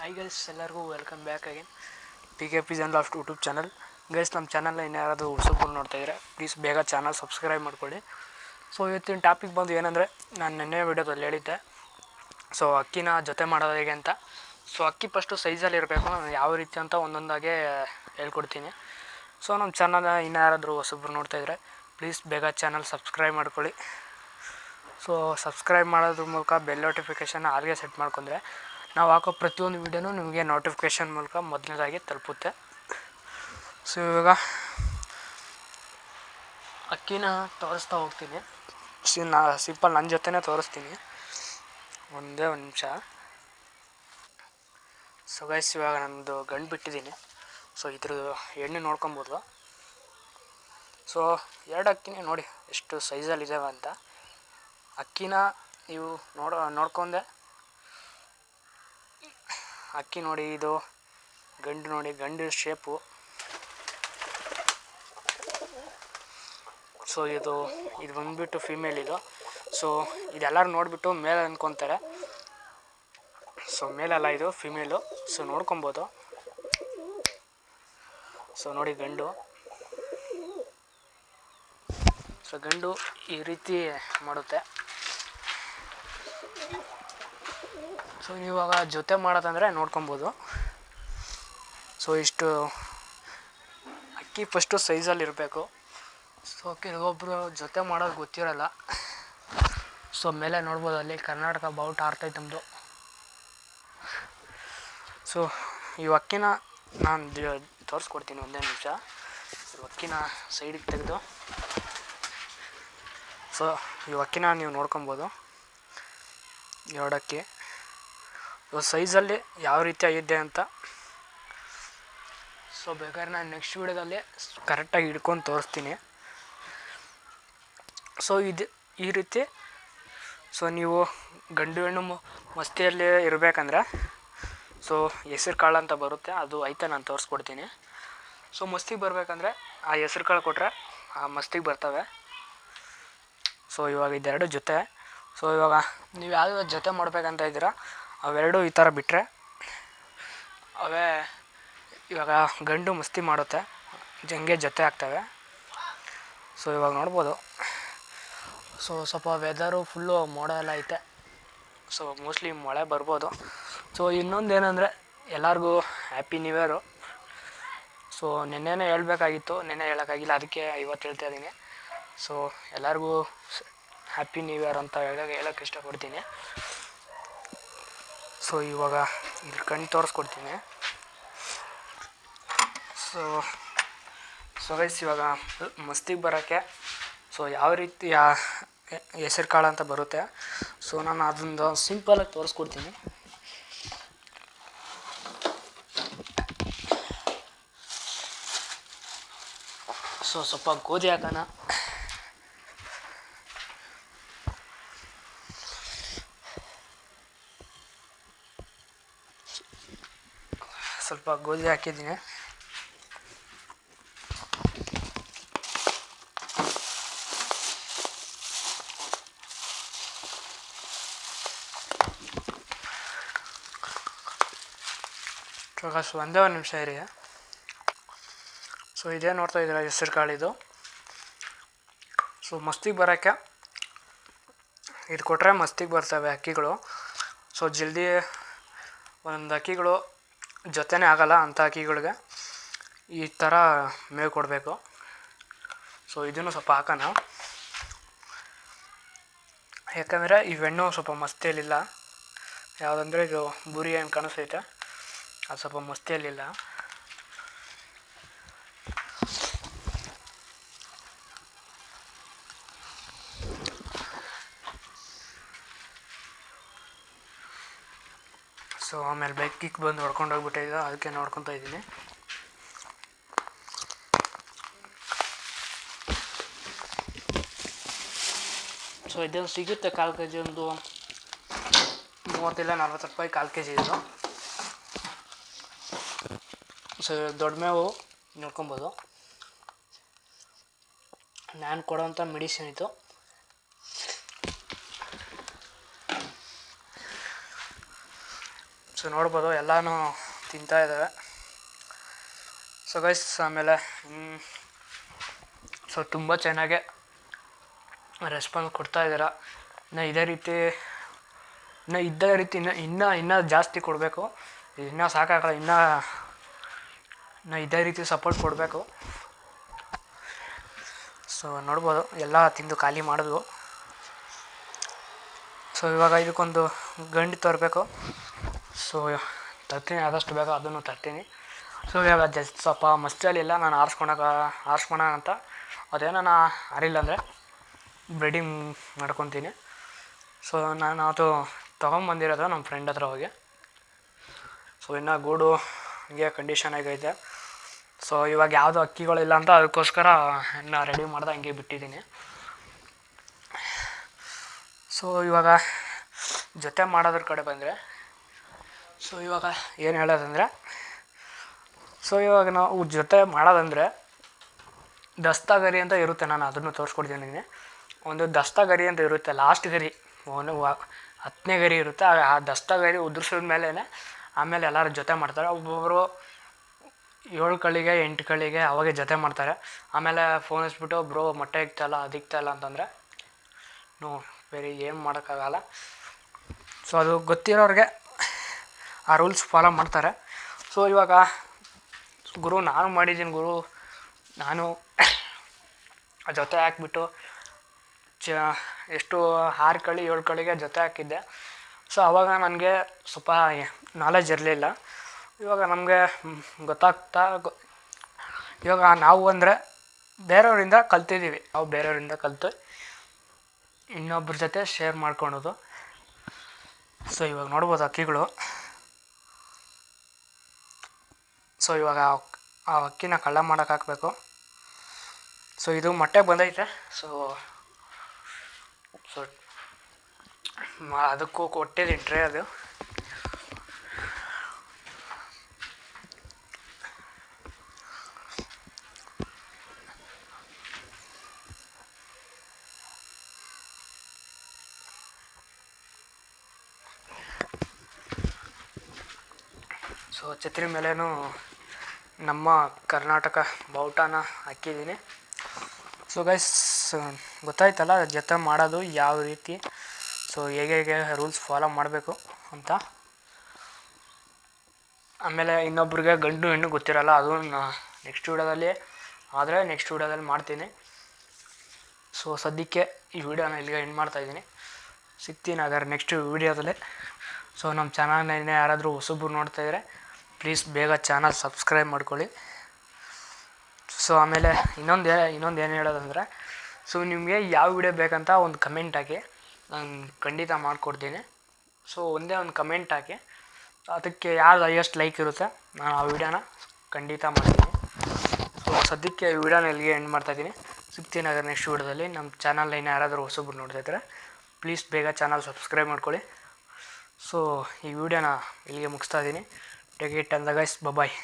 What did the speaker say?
Hi guys ಎಲ್ಲರಿಗೂ welcome back again P K P Jan ಲಾಫ್ಟ್ YouTube channel guys ನಮ್ಮ ಚಾನಲ್ನ ಇನ್ನು ಯಾರಾದರೂ ಹೊಸಬ್ರು ನೋಡ್ತಾ ಇದ್ದಾರೆ ಪ್ಲೀಸ್ ಬೇಗ ಚಾನಲ್ ಸಬ್ಸ್ಕ್ರೈಬ್ ಮಾಡ್ಕೊಳ್ಳಿ. ಸೊ ಇವತ್ತಿನ ಟಾಪಿಕ್ ಬಂದು ಏನಂದರೆ, ನಾನು ನಿನ್ನೆ ವಿಡಿಯೋದಲ್ಲಿ ಹೇಳಿದ್ದೆ. ಸೊ ಅಕ್ಕಿನ ಜೊತೆ ಮಾಡೋದು ಹೇಗೆ ಅಂತ. ಸೊ ಅಕ್ಕಿ ಫಸ್ಟು ಸೈಜಲ್ಲಿ ಇರಬೇಕು, ನಾನು ಯಾವ ರೀತಿ ಅಂತ ಒಂದೊಂದಾಗೆ ಹೇಳ್ಕೊಡ್ತೀನಿ. ಸೊ ನಮ್ಮ ಚಾನಲ್ ಇನ್ನು ಯಾರಾದರೂ ಹೊಸಬ್ರು ನೋಡ್ತಾ ಇದ್ದರೆ ಪ್ಲೀಸ್ ಬೇಗ ಚಾನಲ್ ಸಬ್ಸ್ಕ್ರೈಬ್ ಮಾಡ್ಕೊಳ್ಳಿ. ಸೊ ಸಬ್ಸ್ಕ್ರೈಬ್ ಮಾಡೋದ್ರ ಮೂಲಕ ಬೆಲ್ ನೋಟಿಫಿಕೇಷನ್ ಆಲ್ಗೆ ಸೆಟ್ ಮಾಡ್ಕೊಂಡ್ರೆ ನಾವು ಹಾಕೋ ಪ್ರತಿಯೊಂದು ವೀಡಿಯೋನೂ ನಿಮಗೆ ನೋಟಿಫಿಕೇಷನ್ ಮೂಲಕ ಮೊದಲನೇದಾಗಿ ತಲುಪುತ್ತೆ. ಸೊ ಇವಾಗ ಅಕ್ಕಿನ ತೋರಿಸ್ತಾ ಹೋಗ್ತೀನಿ. ಸಿ ನಾ ಸಿಂಪಲ್ ನನ್ನ ಜೊತೆನೇ ತೋರಿಸ್ತೀನಿ. ಒಂದೇ ಒಂದು ನಿಮಿಷ. ಸೊ ಗೈಸ್ ಇವಾಗ ನಮ್ಮದು ಗಂಡು ಬಿಟ್ಟಿದ್ದೀನಿ. ಸೊ ಇದ್ರದ್ದು ಎಣ್ಣೆ ನೋಡ್ಕೊಬೋದು. ಸೊ ಎರಡು ಅಕ್ಕಿನೇ ನೋಡಿ, ಎಷ್ಟು ಸೈಜಲ್ಲಿದ್ದಾವೆ ಅಂತ. ಅಕ್ಕಿನ ನೀವು ನೋಡೋ ನೋಡ್ಕೊಂಡೆ. ಅಕ್ಕಿ ನೋಡಿ, ಇದು ಗಂಡು ನೋಡಿ, ಗಂಡು ಶೇಪು ಸೊ ಇದು ಇದು ಬಂದ್ಬಿಟ್ಟು ಫಿಮೇಲ್ ಇದು. ಸೊ ಇದೆಲ್ಲರೂ ನೋಡಿಬಿಟ್ಟು ಮೇಲೆ ಅಂದ್ಕೊತಾರೆ ಸೊ ಮೇಲಲ್ಲ ಇದು ಫಿಮೇಲು ಸೊ ನೋಡ್ಕೊಬೋದು. ಸೊ ನೋಡಿ ಗಂಡು. ಸೊ ಗಂಡು ಈ ರೀತಿ ಮಾಡುತ್ತೆ. ಸೊ ನೀವಾಗ ಜೊತೆ ಮಾಡೋದಂದರೆ ನೋಡ್ಕೊಬೋದು. ಸೊ ಇಷ್ಟು ಅಕ್ಕಿ ಫಸ್ಟು ಸೈಜಲ್ಲಿ ಇರಬೇಕು ಸೊ ಕೆಲವೊಬ್ಬರು ಜೊತೆ ಮಾಡೋದು ಗೊತ್ತಿರಲ್ಲ. ಸೊ ಮೇಲೆ ನೋಡ್ಬೋದು ಅಲ್ಲಿ ಕರ್ನಾಟಕ ಬಾವುಟ ಆರ್ತೈತೆ ನಮ್ಮದು ಸೊ ಈ ಅಕ್ಕಿನ ನಾನು ತೋರಿಸ್ಕೊಡ್ತೀನಿ ಒಂದೇ ನಿಮಿಷ. ಅಕ್ಕಿನ ಸೈಡಿಗೆ ತೆಗೆದು. ಸೊ ಈ ಅಕ್ಕಿನ ನೀವು ನೋಡ್ಕೊಬೋದು. ಎರಡು ಅಕ್ಕಿ ಇವಾಗ ಸೈಜಲ್ಲಿ ಯಾವ ರೀತಿ ಆಗಿದೆ ಅಂತ. ಸೊ ಬೇಕಾದ್ರೆ ನಾನು ನೆಕ್ಸ್ಟ್ ವೀಡಿಯೋದಲ್ಲಿ ಕರೆಕ್ಟಾಗಿ ಹಿಡ್ಕೊಂಡು ತೋರಿಸ್ತೀನಿ. ಸೊ ಇದು ಈ ರೀತಿ. ಸೊ ನೀವು ಗಂಡು ಹೆಣ್ಣು ಮಸ್ತಿಯಲ್ಲಿ ಇರಬೇಕಂದ್ರೆ ಸೊ ಹೆಸ್ರು ಕಾಳು ಅಂತ ಬರುತ್ತೆ. ಅದು ಐತೆ ನಾನು ತೋರಿಸ್ಕೊಡ್ತೀನಿ. ಸೊ ಮಸ್ತಿಗೆ ಬರಬೇಕಂದ್ರೆ ಆ ಹೆಸ್ರು ಕಾಳು ಕೊಟ್ಟರೆ ಆ ಮಸ್ತಿಗೆ ಬರ್ತವೆ. ಸೊ ಇವಾಗ ಇದೆರಡು ಜೊತೆ. ಸೊ ಇವಾಗ ನೀವು ಯಾವ್ಯಾವ ಜೊತೆ ಮಾಡಬೇಕಂತ ಇದ್ದೀರಾ ಅವೆರಡು ಈ ಥರ ಬಿಟ್ಟರೆ ಅವೇ ಇವಾಗ ಗಂಡು ಮಸ್ತಿ ಮಾಡುತ್ತೆ, ಜಂಗೆ ಜೊತೆ ಆಗ್ತವೆ. ಸೊ ಇವಾಗ ನೋಡ್ಬೋದು. ಸೊ ಸ್ವಲ್ಪ ವೆದರು ಫುಲ್ಲು ಮೋಡ ಎಲ್ಲ ಐತೆ. ಸೊ ಮೋಸ್ಟ್ಲಿ ಮಳೆ ಬರ್ಬೋದು. ಸೊ ಇನ್ನೊಂದು ಏನಂದರೆ ಎಲ್ಲರಿಗೂ ಹ್ಯಾಪಿ ನ್ಯೂ ಇಯರು ಸೊ ನೆನ್ನೆನೇ ಹೇಳ್ಬೇಕಾಗಿತ್ತು, ನೆನ್ನೆ ಹೇಳೋಕ್ಕಾಗಿಲ್ಲ, ಅದಕ್ಕೆ ಇವತ್ತು ಹೇಳ್ತಾ ಇದ್ದೀನಿ. ಸೊ ಎಲ್ಲರಿಗೂ ಹ್ಯಾಪಿ ನ್ಯೂ ಇಯರ್ ಅಂತ ಹೇಳೋಕೆ ಹೇಳೋಕ್ಕೆ ಇಷ್ಟಪಡ್ತೀನಿ. ಸೊ ಇವಾಗ ಇದ್ರ ಕಣ್ಣು ತೋರಿಸ್ಕೊಡ್ತೀನಿ. ಸೊ ಸೊ ಗೈಸ್ ಇವಾಗ ಮಸ್ತಿಗೆ ಬರೋಕ್ಕೆ. ಸೊ ಯಾವ ರೀತಿ ಹೆಸರು ಕಾಳು ಅಂತ ಬರುತ್ತೆ. ಸೊ ನಾನು ಅದೊಂದು ಸಿಂಪಲಾಗಿ ತೋರಿಸ್ಕೊಡ್ತೀನಿ. ಸೊ ಸ್ವಲ್ಪ ಗೋಧಿ ಹಾಕೋಣ. ಸ್ವಲ್ಪ ಗೋಧಿ ಹಾಕಿದ್ದೀನಿ. ಸೊ ಒಂದೇ ಒಂದು ನಿಮಿಷ ಇರಿ. ಸೊ ಇದೇ ನೋಡ್ತಾ ಇದ್ದೀರಾ ಹೆಸರು ಕಾಳಿದು. ಸೊ ಮಸ್ತಿಗೆ ಬರೋಕ್ಕೆ ಇದು ಕೊಟ್ಟರೆ ಮಸ್ತಿಗೆ ಬರ್ತವೆ ಅಕ್ಕಿಗಳು. ಸೊ ಜಲ್ದಿ ಒಂದು ಅಕ್ಕಿಗಳು ಜೊತೆನೇ ಆಗಲ್ಲ ಅಂಥ ಹಕ್ಕಿಗಳಿಗೆ ಈ ಥರ ಮೇವು ಕೊಡಬೇಕು. ಸೊ ಇದನ್ನು ಸ್ವಲ್ಪ ಹಾಕೋಣ. ಯಾಕಂದರೆ ಇವೆಣ್ಣು ಸ್ವಲ್ಪ ಮಸ್ತಿಯಲ್ಲಿಲ್ಲ. ಯಾವುದಂದ್ರೆ ಇದು ಬುರಿ ಏನು ಕಾಣಿಸ್ತೈತೆ ಅದು ಸ್ವಲ್ಪ ಮಸ್ತಿಯಲ್ಲಿಲ್ಲ. ಸೊ ಆಮೇಲೆ ಬೈಕ್ ಕಿಕ್ ಬಂದು ಹೊಡ್ಕೊಂಡು ಹೋಗ್ಬಿಟ್ಟಿದ್ದ ಅದಕ್ಕೆ ನೋಡ್ಕೊತಾ ಇದ್ದೀನಿ. ಸೊ ಇದೊಂದು ಸಿಗುತ್ತೆ ಕಾಲು ಕೆ ಜಿ ಒಂದು ಮೂವತ್ತಿಲ್ಲ ನಲ್ವತ್ತು ರೂಪಾಯಿ ಕಾಲು ಕೆ ಜಿ ಇದು. ಸೊ ದೊಡ್ಡ ಮೇವು, ನೋಡ್ಕೊಬೋದು. ನಾನು ಕೊಡೋಂಥ ಮೆಡಿಸಿನ್ ಇದು. ಸೊ ನೋಡ್ಬೋದು, ಎಲ್ಲನೂ ತಿಂತಾ ಇದ್ದಾವೆ ಸೊ ಗೈಸ್ ಆಮೇಲೆ ಸೊ ತುಂಬ ಚೆನ್ನಾಗೆ ರೆಸ್ಪಾನ್ಸ್ ಕೊಡ್ತಾ ಇದ್ದೀರಾ ಇನ್ನು ಇದೇ ರೀತಿ, ಇನ್ನು ಇದೇ ರೀತಿ ಇನ್ನು, ಇನ್ನೂ ಇನ್ನೂ ಜಾಸ್ತಿ ಕೊಡಬೇಕು. ಇನ್ನೂ ಸಾಕಾಗಲ್ಲ, ಇನ್ನೂ, ಇನ್ನು ಇದೇ ರೀತಿ ಸಪೋರ್ಟ್ ಕೊಡಬೇಕು. ಸೊ ನೋಡ್ಬೋದು, ಎಲ್ಲ ತಿಂದು ಖಾಲಿ ಮಾಡಿದ್ವು. ಸೊ ಇವಾಗ ಇದಕ್ಕೊಂದು ಗಂಡು ತರಬೇಕು. ಸೊ ತರ್ತೀನಿ, ಆದಷ್ಟು ಬೇಗ ಅದನ್ನು ತರ್ತೀನಿ. ಸೊ ಇವಾಗ ಜಸ್ಟ್ ಸ್ವಲ್ಪ ಮಸ್ಟಲ್ಲಿಲ್ಲ ನಾನು ಆರಿಸ್ಕೊಳಕ ಆರಿಸ್ಕೊಳ ಅಂತ. ಅದೇನೋ ಅರಿಲ್ಲ ಅಂದರೆ ಬ್ರೀಡಿಂಗ್ ಮಾಡ್ಕೊತೀನಿ. ಸೊ ನಾನು ಅದು ತೊಗೊಂಬಂದಿರೋದು ನಮ್ಮ ಫ್ರೆಂಡ್ ಹತ್ರ ಹೋಗಿ. ಸೊ ಇನ್ನು ಗೂಡು ಹಂಗೆ ಕಂಡೀಷನ್ ಆಗೈತೆ. ಸೊ ಇವಾಗ ಯಾವುದು ಅಕ್ಕಿಗಳಿಲ್ಲ ಅಂತ ಅದಕ್ಕೋಸ್ಕರ ಇನ್ನು ರೆಡಿ ಮಾಡ್ದೆ ಹಂಗೆ ಬಿಟ್ಟಿದ್ದೀನಿ. ಸೊ ಇವಾಗ ಜೊತೆ ಮಾಡೋದ್ರ ಕಡೆ ಬಂದರೆ ಸೊ ಇವಾಗ ಏನು ಹೇಳೋದಂದರೆ, ಸೊ ಇವಾಗ ನಾವು ಜೊತೆ ಮಾಡೋದಂದರೆ, ದಸ್ತಾಗರಿ ಅಂತ ಇರುತ್ತೆ, ನಾನು ಅದನ್ನು ತೋರಿಸ್ಕೊಡ್ತೀನಿ ಒಂದು ದಸ್ತಾಗರಿ ಅಂತ ಇರುತ್ತೆ ಲಾಸ್ಟ್ ಗರಿ. ಒಂದು ಹತ್ತನೇ ಗರಿ ಇರುತ್ತೆ, ಆ- ಆ ದಸ್ತಾಗರಿ ಉದುರ್ಸಿದ ಮೇಲೆ ಆಮೇಲೆ ಎಲ್ಲರ ಜೊತೆ ಮಾಡ್ತಾರೆ. ಒಬ್ಬೊಬ್ಬರು ಏಳು ಕಳಿಗೆ, ಎಂಟು ಕಳಿಗೆ ಅವಾಗೆ ಜೊತೆ ಮಾಡ್ತಾರೆ. ಆಮೇಲೆ ಫೋನ್ ಹಚ್ಬಿಟ್ಟು, ಬ್ರೋ, ಮೊಟ್ಟೆ ಇಕ್ತಾಯಿಲ್ಲ ಅದಿಕ್ತಾಯಿಲ್ಲ ಅಂತಂದರೆ, ನೋ, ಬೇರೆ ಏನು ಮಾಡೋಕ್ಕಾಗಲ್ಲ. ಸೊ ಅದು ಗೊತ್ತಿರೋರಿಗೆ ಆ ರೂಲ್ಸ್ ಫಾಲೋ ಮಾಡ್ತಾರೆ. ಸೊ ಇವಾಗ ಗುರು, ನಾನು ಮಾಡಿದ್ದೀನಿ ಗುರು, ನಾನು ಜೊತೆ ಹಾಕ್ಬಿಟ್ಟು ಚ, ಎಷ್ಟು ಆರು ಕಳಿ, ಏಳು ಕಳಿಗೆ ಜೊತೆ ಹಾಕಿದ್ದೆ. ಸೊ ಆವಾಗ ನನಗೆ ಸ್ವಲ್ಪ ನಾಲೆಜ್ ಇರಲಿಲ್ಲ. ಇವಾಗ ನಮಗೆ ಗೊತ್ತಾಗ್ತಾ ಇವಾಗ ನಾವು ಅಂದರೆ ಬೇರೆಯವರಿಂದ ಕಲ್ತಿದ್ದೀವಿ. ನಾವು ಬೇರೆಯವರಿಂದ ಕಲಿತು ಇನ್ನೊಬ್ಬರ ಜೊತೆ ಶೇರ್ ಮಾಡ್ಕೊಳೋದು. ಸೊ ಇವಾಗ ನೋಡ್ಬೋದು ಅಕ್ಕಿಗಳು. ಸೊ ಇವಾಗ ಆ ಅಕ್ಕಿನ ಕಳ್ಳ ಮಾಡೋಕೆ ಹಾಕಬೇಕು. ಸೊ ಇದು ಮೊಟ್ಟೆ ಬಂದೈತೆ. ಸೊ ಸೊ ಅದಕ್ಕೂ ಕೊಟ್ಟಿದ್ದೀನಿ ಟ್ರೇ ಅದು. ಸೊ, ಛತ್ರಿ ಮೇಲೇನು ನಮ್ಮ ಕರ್ನಾಟಕ ಬಾವುಟನ ಹಾಕಿದ್ದೀನಿ. ಸೊ ಗೈಸ್ ಗೊತ್ತಾಯ್ತಲ್ಲ ಜೊತೆ ಮಾಡೋದು ಯಾವ ರೀತಿ? ಸೊ ಹೇಗೆ ಹೇಗೆ ರೂಲ್ಸ್ ಫಾಲೋ ಮಾಡಬೇಕು ಅಂತ. ಆಮೇಲೆ ಇನ್ನೊಬ್ರಿಗೆ ಗಂಡು ಹೆಣ್ಣು ಗೊತ್ತಿರಲ್ಲ, ಅದು ನೆಕ್ಸ್ಟ್ ವಿಡಿಯೋದಲ್ಲಿ. ಆದರೆ ನೆಕ್ಸ್ಟ್ ವಿಡಿಯೋದಲ್ಲಿ ಮಾಡ್ತೀನಿ. ಸೊ ಸದ್ಯಕ್ಕೆ ಈ ವಿಡಿಯೋನ ಇಲ್ಲಿಗೆ ಎಂಡ್ ಮಾಡ್ತಾಯಿದ್ದೀನಿ ಸಿಗ್ತೀನಿ ಹಾಗಾದ್ರೆ ನೆಕ್ಸ್ಟ್ ವಿಡಿಯೋದಲ್ಲಿ. ಸೊ ನಮ್ಮ ಚಾನಲ್ನ ಯಾರಾದರೂ ಹೊಸಬ್ರು ನೋಡ್ತಾಯಿದ್ರೆ ಪ್ಲೀಸ್ ಬೇಗ ಚಾನಲ್ ಸಬ್ಸ್ಕ್ರೈಬ್ ಮಾಡ್ಕೊಳ್ಳಿ. ಸೊ, ಆಮೇಲೆ ಇನ್ನೊಂದು ಇನ್ನೊಂದು ಏನು ಹೇಳೋದಂದರೆ, ಸೊ, ನಿಮಗೆ ಯಾವ ವಿಡಿಯೋ ಬೇಕಂತ ಒಂದು ಕಮೆಂಟ್ ಹಾಕಿ. ನಾನು ಖಂಡಿತ ಮಾಡಿಕೊಡ್ತೀನಿ. ಸೊ, ಒಂದೇ ಒಂದು ಕಮೆಂಟ್ ಹಾಕಿ. ಅದಕ್ಕೆ ಯಾರು ಹೈಯೆಸ್ಟ್ ಲೈಕ್ ಇರುತ್ತೆ, ನಾನು ಆ ವಿಡಿಯೋನ ಖಂಡಿತ ಮಾಡ್ತೀನಿ. ಸೊ, ಸದ್ಯಕ್ಕೆ ಈ ವಿಡಿಯೋನ ಇಲ್ಲಿಗೆ ಎಂಡ್ ಮಾಡ್ತಾಯಿದ್ದೀನಿ ಸಿಗ್ತೀನಿ ಅದರ ನೆಕ್ಸ್ಟ್ ವಿಡಿಯೋದಲ್ಲಿ ನಮ್ಮ ಚಾನಲ್ ಇನ್ನು ಯಾರಾದರೂ ಹೊಸಬ್ರು ನೋಡ್ತಾ ಇದ್ದರೆ ಪ್ಲೀಸ್ ಬೇಗ ಚಾನಲ್ ಸಬ್ಸ್ಕ್ರೈಬ್ ಮಾಡ್ಕೊಳ್ಳಿ. ಸೊ, ಈ ವಿಡಿಯೋನ ಇಲ್ಲಿಗೆ ಮುಗಿಸ್ತಾ ಇದ್ದೀನಿ. ಟೇಕ್ ಇಟ್ ಅಂದ ಗೈಸ್ ಬಬಾಯ್